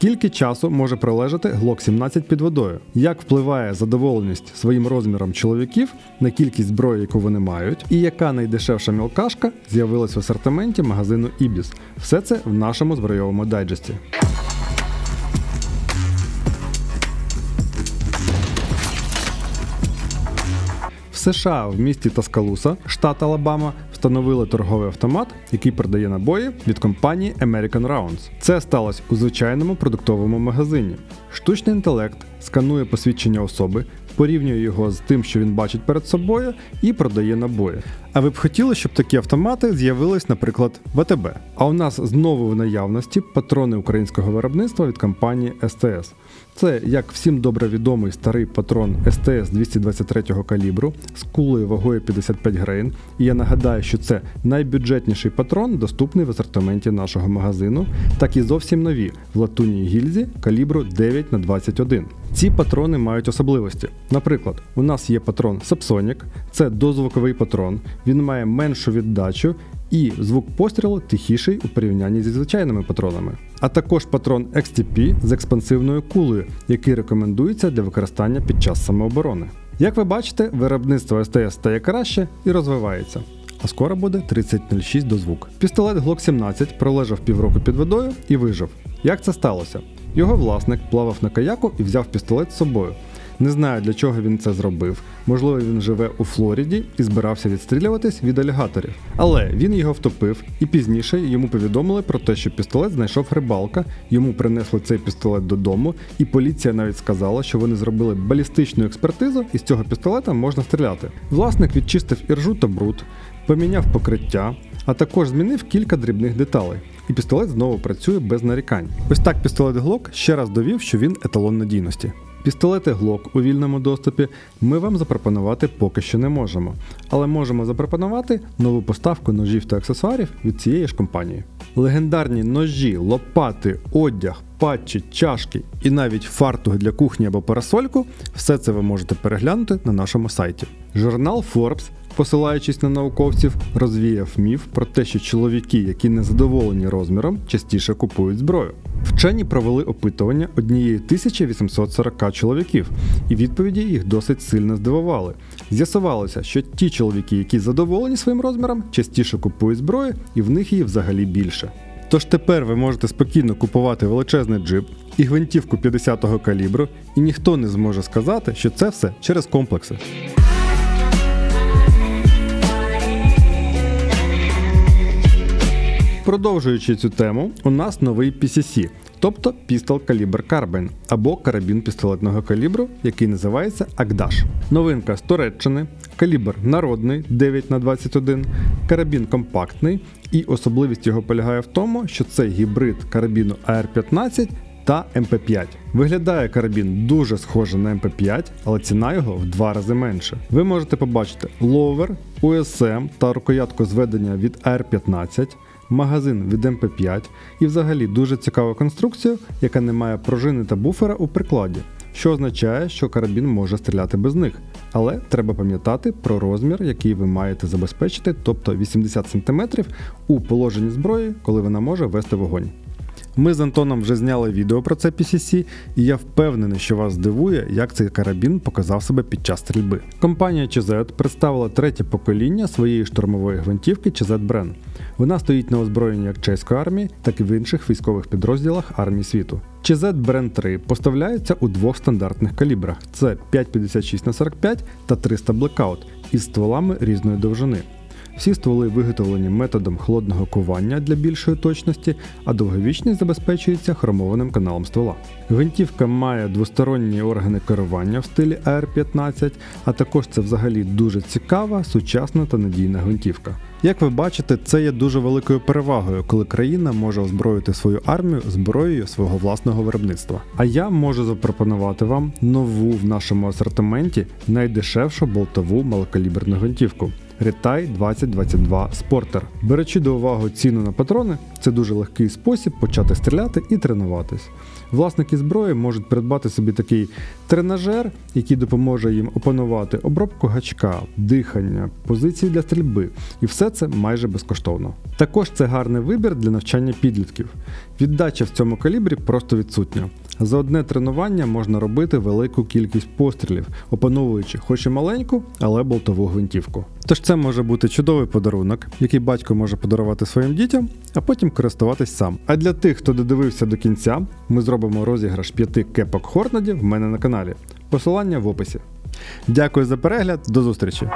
Скільки часу може пролежати Glock 17 під водою? Як впливає задоволеність своїм розміром чоловіків на кількість зброї, яку вони мають, і яка найдешевша мілкашка з'явилась в асортименті магазину Ibis? Все це в нашому збройовому дайджесті. В США в місті Таскалуса, штат Алабама, встановили торговий автомат, який продає набої від компанії American Rounds. Це сталося у звичайному продуктовому магазині. Штучний інтелект сканує посвідчення особи, порівнює його з тим, що він бачить перед собою, і продає набої. А ви б хотіли, щоб такі автомати з'явились, наприклад, в АТБ? А у нас знову в наявності патрони українського виробництва від компанії СТС. Це як всім добре відомий старий патрон СТС 223 калібру з кулею вагою 55 грейн. І я нагадаю, що це найбюджетніший патрон, доступний в асортименті нашого магазину, так і зовсім нові в латунній гільзі калібру 9 на 21 Ці патрони мають особливості. Наприклад, у нас є патрон Subsonic, це дозвуковий патрон, він має меншу віддачу і звук пострілу тихіший у порівнянні зі звичайними патронами. А також патрон XTP з експансивною кулею, який рекомендується для використання під час самооборони. Як ви бачите, виробництво СТС стає краще і розвивається. А скоро буде 3006 до звук. Пістолет Glock 17 пролежав півроку під водою і вижив. Як це сталося? Його власник плавав на каяку і взяв пістолет з собою. Не знаю, для чого він це зробив. Можливо, він живе у Флориді і збирався відстрілюватись від алігаторів. Але він його втопив, і пізніше йому повідомили про те, що пістолет знайшов рибалка, йому принесли цей пістолет додому, і поліція навіть сказала, що вони зробили балістичну експертизу, і з цього пістолета можна стріляти. Власник відчистив іржу та бруд, поміняв покриття, а також змінив кілька дрібних деталей. І пістолет знову працює без нарікань. Ось так пістолет Glock ще раз довів, що він еталон надійності. Пістолети Glock у вільному доступі ми вам запропонувати поки що не можемо, але можемо запропонувати нову поставку ножів та аксесуарів від цієї ж компанії. Легендарні ножі, лопати, одяг, патчі, чашки і навіть фартух для кухні або парасольку все це ви можете переглянути на нашому сайті. Журнал Forbes посилаючись на науковців, розвіяв міф про те, що чоловіки, які не задоволені розміром, частіше купують зброю. Вчені провели опитування однієї 1840 чоловіків, і відповіді їх досить сильно здивували. З'ясувалося, що ті чоловіки, які задоволені своїм розміром, частіше купують зброю, і в них її взагалі більше. Тож тепер ви можете спокійно купувати величезний джип і гвинтівку 50-го калібру, і ніхто не зможе сказати, що це все через комплекси. Продовжуючи цю тему, у нас новий PCC, тобто Pistol Caliber Carbine або карабін пістолетного калібру, який називається Акдаш. Новинка з Туреччини, калібр народний 9х21, карабін компактний, і особливість його полягає в тому, що це гібрид карабіну AR-15 та МП5. Виглядає карабін дуже схоже на МП5, але ціна його в два рази менше. Ви можете побачити ловер, USM та рукоятку зведення від AR-15 магазин від МП5 і взагалі дуже цікаву конструкцію, яка не має пружини та буфера у прикладі, що означає, що карабін може стріляти без них. Але треба пам'ятати про розмір, який ви маєте забезпечити, тобто 80 см у положенні зброї, коли вона може вести вогонь. Ми з Антоном вже зняли відео про це PCC, і я впевнений, що вас здивує, як цей карабін показав себе під час стрільби. Компанія CZ представила третє покоління своєї штурмової гвинтівки CZ Bren. Вона стоїть на озброєнні як чеської армії, так і в інших військових підрозділах армії світу. ЧЗ Бренд 3 поставляється у двох стандартних калібрах: це 5,56 на 45 та 300 Blackout із стволами різної довжини. Всі стволи виготовлені методом холодного кування для більшої точності, а довговічність забезпечується хромованим каналом ствола. Гвинтівка має двосторонні органи керування в стилі AR-15, а також це взагалі дуже цікава, сучасна та надійна гвинтівка. Як ви бачите, це є дуже великою перевагою, коли країна може озброїти свою армію зброєю свого власного виробництва. А я можу запропонувати вам нову в нашому асортименті найдешевшу болтову малокаліберну гвинтівку. Retai 2022 Sporter. Беручи до уваги ціну на патрони, це дуже легкий спосіб почати стріляти і тренуватись. Власники зброї можуть придбати собі такий тренажер, який допоможе їм опанувати обробку гачка, дихання, позиції для стрільби, і все це майже безкоштовно. Також це гарний вибір для навчання підлітків. Віддача в цьому калібрі просто відсутня. За одне тренування можна робити велику кількість пострілів, опановуючи хоч і маленьку, але болтову гвинтівку. Тож це може бути чудовий подарунок, який батько може подарувати своїм дітям, а потім користуватись сам. А для тих, хто додивився до кінця, ми зробимо розіграш п'яти кепок Хорнаді в мене на каналі. Посилання в описі. Дякую за перегляд, до зустрічі!